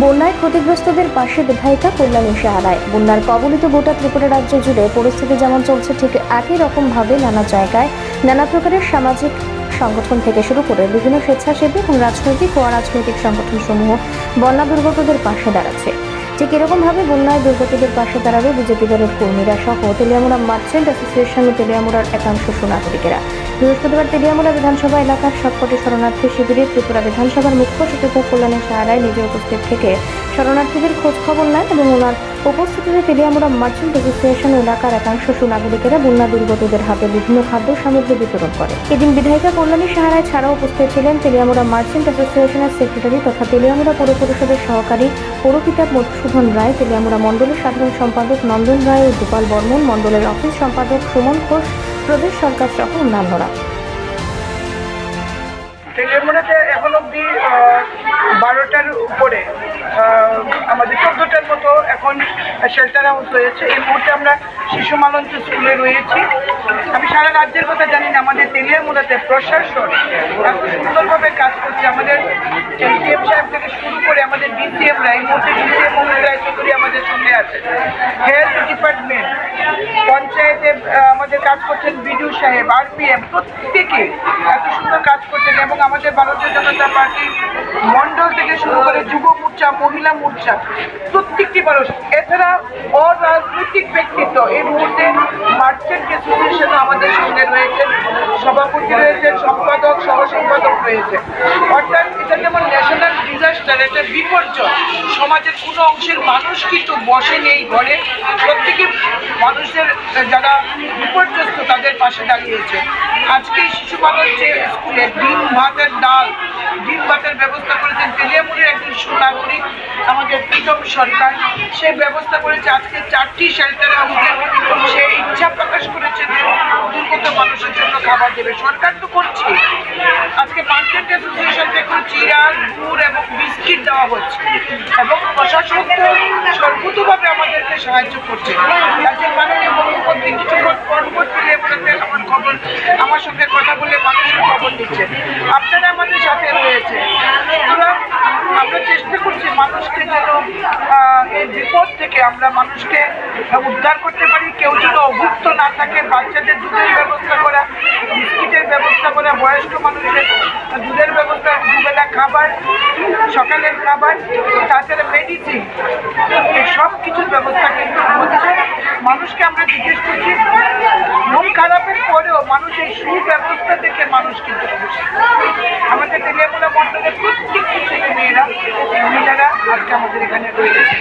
বন্যায় ক্ষতিগ্রস্তদের পাশে বিধায়িকা কল্যাণী সাহারায় বন্যার কবলিত গোটা ত্রিপুরা রাজ্য জুড়ে পরিস্থিতি যেমন চলছে, ঠিক একই রকমভাবে নানা জায়গায় নানা প্রকারের সামাজিক সংগঠন থেকে শুরু করে বিভিন্ন স্বেচ্ছাসেবী এবং রাজনৈতিক ও অরাজনৈতিক সংগঠন সমূহ বন্যা দুর্গতদের পাশে দাঁড়াচ্ছে। ঠিক এরকমভাবে বন্যায় দুর্গতদের পাশে দাঁড়াবে বিজেপি দলের কর্মীরা সহ তেলিয়ামুড়া মার্চেন্ট অ্যাসোসিয়েশন ও তেলিয়ামুড়ার একাংশ সুনাগরিকেরা বৃহস্পতিবার তেলিয়ামুড়া বিধানসভা এলাকার সবকটি শরণার্থী শিবিরে ত্রিপুরা বিধানসভার মুখ্য সচিব কল্যাণী সাহারায় নিজে উপস্থিত থেকে শরণার্থীদের খোঁজ খবর নেন এবং ওনার উপস্থিতিতে তেলিয়ামুড়া মার্চেন্ট অ্যাসোসিয়েশন এলাকার একাংশ সুনাগরিকেরা বন্যা দুর্গতদের হাতে বিভিন্ন খাদ্য সামগ্রী বিতরণ করে। এদিন বিধায়িকা কল্যাণী সাহারায় ছাড়াও উপস্থিত ছিলেন তেলিয়ামুড়া মার্চেন্ট অ্যাসোসিয়েশনের সেক্রেটারি তথা তেলিয়ামুড়া পৌর পরিষদের সহকারী পৌরপিতা মধুসূদন রায়, তেলিয়ামুড়া মণ্ডলের সাধারণ সম্পাদক নন্দন রায় ও গোপাল বর্মন, মণ্ডলের অফিস সম্পাদক সুমন ঘোষ প্রদেশ সরকার সহ অন্যান্যরা তেলেমুনাতে এখন অবধি বারোটার উপরে আমাদের চোদ্দোটার মতো এখন শেল্টার হাউস রয়েছে। এই মুহূর্তে আমরা শিশু মালঞ্চ স্কুলে রয়েছি। আমি সারা রাজ্যের কথা জানি না, আমাদের তেলিয়ামুড়াতে প্রশাসন এত সুন্দরভাবে কাজ করছে। আমাদের এলডিএম সাহেব থেকে শুরু করে আমাদের ডিসিএমরা এই মুহূর্তে ডিসিএম রায়চৌধুরী আমাদের সঙ্গে আছে। হেলথ ডিপার্টমেন্ট পঞ্চায়েতে আমাদের কাজ করছেন বিডিও সাহেব আরপিএম প্রত্যেকে এত সুন্দর কাজ করছেন এবং আমাদের ভারতীয় জনতা পার্টি মন্ডল থেকে শুরু করে যুব মোর্চা, মহিলা মোর্চা, প্রত্যেকটি মানুষ, এছাড়া অরাজনৈতিক ব্যক্তিত্ব এই মুহূর্তে মার্চেন্ট অ্যাসোসিয়েশনও আমাদের সঙ্গে রয়েছেন। সভাপতি রয়েছেন, সম্পাদক সহ সম্পাদক রয়েছে। অর্থাৎ এটা যেমন ন্যাশনাল ডিজাস্টার এটা বিপর্যয়। সমাজের কোনো অংশের মানুষ কিন্তু বসেন এই ঘরে। প্রত্যেকে মানুষের যারা বিপর্যস্ত, তাদের পাশে দাঁড়িয়েছে। আজকে শিশু মানুষ যে স্কুলে ডিম ভাতের ডাল, ডিম ভাতের ব্যবস্থা করেছেন তেলিয়ামুড়ির একজন সুনাগরিক, আমাদের প্রীতম সরকার সে ব্যবস্থা করেছে আজকে চারটি শেল্টার হাউসে সে ইচ্ছা প্রকাশ করেছে যে দুর্গত মানুষের জন্য খাবার দেবে। সরকার তো করছে। আজকে মার্কেট অ্যাসোসিয়েশন থেকে চিরা, গুড় এবং বিস্কিট দেওয়া হচ্ছে। এবং প্রশাসন সর্বতভাবে আমাদেরকে সাহায্য করছে। রাজ্যের মাননীয় মুখ্যমন্ত্রী কিছুক্ষণ পরবর্তী লেভেলেতে আমার খবর আমার সঙ্গে কথা বলে মানুষের খবর দিচ্ছে আপনারা আমাদের সাথে রয়েছে। আমরা চেষ্টা করছি মানুষকে যেন এই বিপদ থেকে আমরা মানুষকে উদ্ধার করতে পারি। কেউ যেন অভুক্ত না থাকে, বাচ্চাদের দুধের ব্যবস্থা করা, বিস্কিটের ব্যবস্থা করা, বয়স্ক মানুষের দুধের ব্যবস্থা, দুবেলা খাবার, সকালের খাবার, তাছাড়া মেডিসিন সব কিছুর ব্যবস্থা কিন্তু মানুষকে আমরা জিজ্ঞেস করছি, মন খারাপের পরেও মানুষ এই সুব্যবস্থা থেকে মানুষ কিন্তু আমাদের তেলিয়ামুলা মণ্ডলের প্রত্যেকটি ছেলে মেয়েরা মহিলারা আজকে আমাদের এখানে রয়েছে।